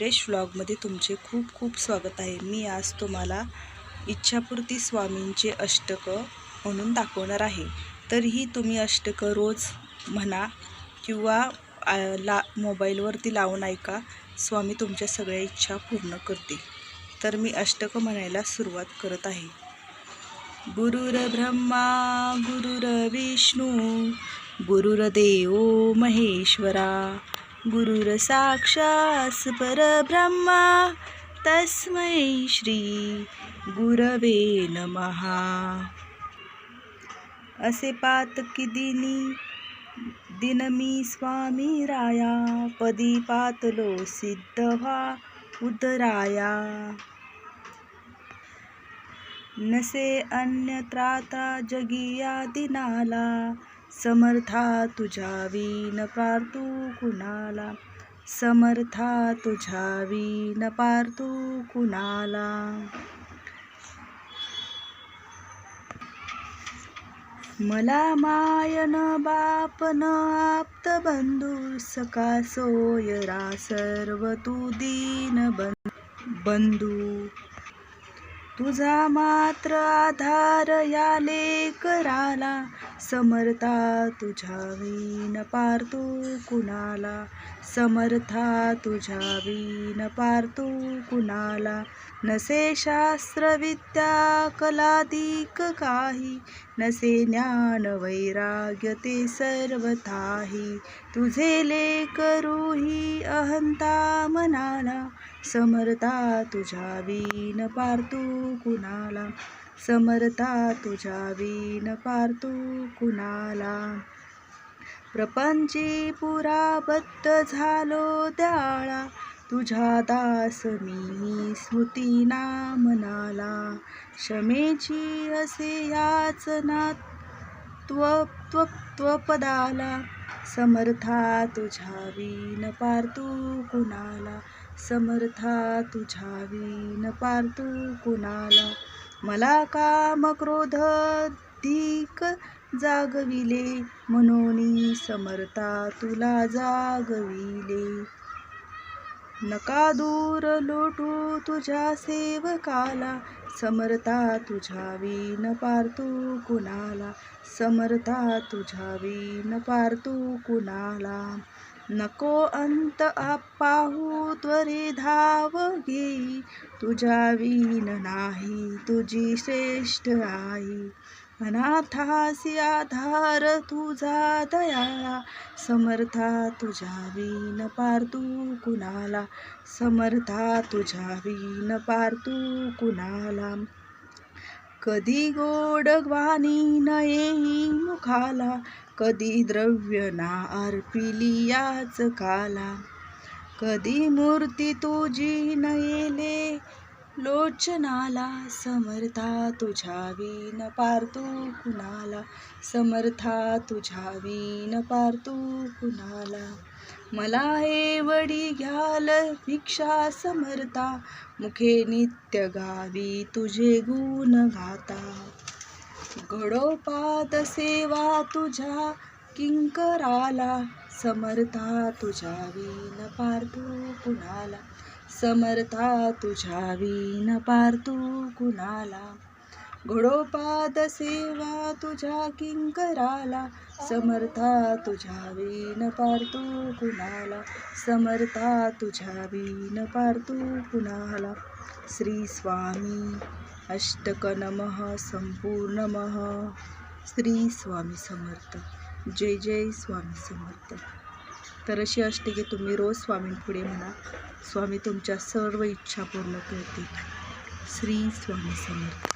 सुरेश व्लॉगमध्ये तुमचे खूप खूप स्वागत आहे. मी आज तुम्हाला इच्छापूर्ती स्वामींचे अष्टकं म्हणून दाखवणार आहे. तरीही तुम्ही अष्टकं रोज म्हणा किंवा ला मोबाईलवरती लावून ऐका. स्वामी तुमच्या सगळ्या इच्छा पूर्ण करतील. तर मी अष्टकं म्हणायला सुरुवात करत आहे. गुरुर ब्रह्मा गुरुर विष्णू गुरुर्देव महेश्वरा गुरुरसाक्षास परब्रह्मा तस्मै श्री गुरवे नमहा असे पातकी दिनी दिन मी स्वामी राया पदी पातलो सिद्ध व्हा उदराया. नसे अन्यत्राता जगिया दिनाला समर्था तुझ्या वीन पार्थू कुणाला? समर्था तुझ्या वीन पार्थू कुणाला? मला मायन बापन आप्त बंधू सका सोयरा सर्व तू दीन बं- बंधू तुझा मात्र आधार या लेकराला. समर्था तुझ्या वीन पारतू कुणाला. समर्था तुझ्या वीन पारतू कुणाला. नसे शास्त्रविद्या कलादिक काही. नसे ज्ञान वैराग्य ते सर्वथाही तुझे लेकरूही अहंता मनाला. समर्था तुझ्या वीन पारतू कुणाला. समर्था तुझ्या वीन पारतू कुणाला. प्रपंची पुराबद्ध झालो द्याळा तुझ्या दास मी स्मृतीना मनाला. क्षमेची असे याचना त्व त्व त्वपदाला समर्था तुझावी वीन पारतू कुणाला समर्था तुझावी वीन पारतू कुणाला. मला काम क्रोध धिक जागविले मनोनी समर्था तुला जागविले. नका दूर लोटू तुझ्या सेवकाला. समर्था तुझ्या वीन पारतू कुणाला. समर्था तुझ्या वीन पारतू कुणाला. नको अंत आपाहू त्वरे धाव घेई. तुझ्या वीन नाही तुझी श्रेष्ठ आई. अनाथासी आधार तुझा दया समर्था तुझ्या वीन तू कुणाला समर्था तुझ्या वीन तू कुणाला. कधी गोड वाणी न येई मुखाला कधी द्रव्य ना अर्पिली याच काला. कधी मूर्ती तुझी न येले लोचनाला समर्था तुझ्या वीन पारतो कुणाला. समर्था तुझ्या वीन पारतो कुणाला. मला हे वडी घ्याल भिक्षा समर्था. मुखे नित्य गावी तुझे गुण गाता. घडोपात सेवा तुझ्या किंकराला. समर्था तुझ्या वीन पारतो कुणाला. समर्था तुझ्या वीन पार्थू कुणाला घोडोपाद सेवा तुझ्या किंकराला. समर्था तुझ्या वीन पार्थू कुणाला समर्था तुझ्या वीन पार्थू कुणाला श्री स्वामी अष्टक नमः संपूर्ण श्री स्वामी समर्थ. जय जय स्वामी समर्थ. तर अशी असते की तुम्ही रोज स्वामींपुढे म्हणा. स्वामी तुमच्या सर्व इच्छा पूर्ण करतील. श्री स्वामी समर्थ.